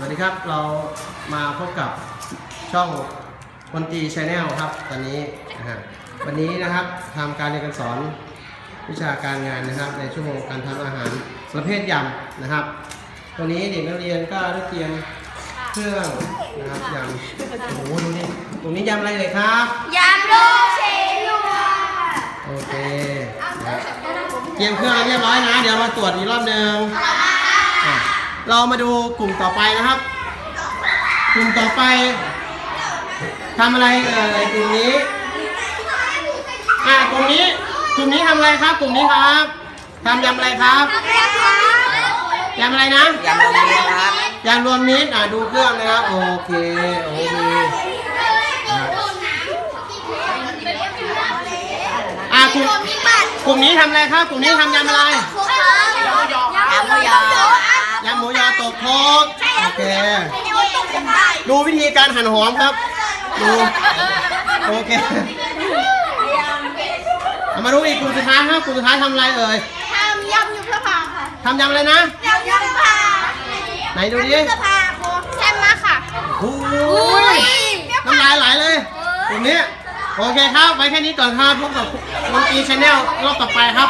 วัสดีครับเรามาพบกับช่องคนตีชาแนลครับ ตอนนี้นะฮะวันนี้นะครับทำการเรียนการสอนวิชาการงานนะครับ ในชั่วโมงการทำอาหารประเภทยำนะครับตัวนี้เด็กนักเรียนก็ได้เตรียมเครื่องนะครับยำโอ้โหดูนี่ตรงนี้ยำอะไรเลยครับยำลูกชิ้นลูกโอเคนะครับเตรียมเครื่องเรียบร้อยนะ เดี๋ยวมาตรวจอีกรอบหนึ่งอะ เรามาดูกลุ่มต่อไปนะครับ กลุ่มต่อไปทำอะไรเอ่ยกลุ่มนี้อะกลุ่มนี้กลุ่มนี้ทำอะไรครับ กลุ่มนี้ครับทำยำอะไรครับยำอะไรนะยำรงเรียนครับยำรวมมิตรอะดูเครื่องนะครับโอเคโอเคอะกลุ่มกลุ่มนี้ทำอะไรครับ กลุ่มนี้ทำยำอะไร ยำหมูยอครับ ยำหมูยอตกโคกโอเค ดูวิธีการหั่นหอมครับ ดู โอเคเอามาดูอีกกลุ่มสุดท้ายครับกลุ่มสุดท้ายทำอะไรเอ่ยทำยำยุบสภาค่ะทำยำอะไรนะยำยุบสภาไหนดูดิสภาโคแซ่บมากค่ะโอ้ยน้ำลายไหลเลยกลุ่มนี้โอเคครับ ไว้แค่นี้ก่อนครับพบกับลุงอีชาแนลรอบต่อไปครับ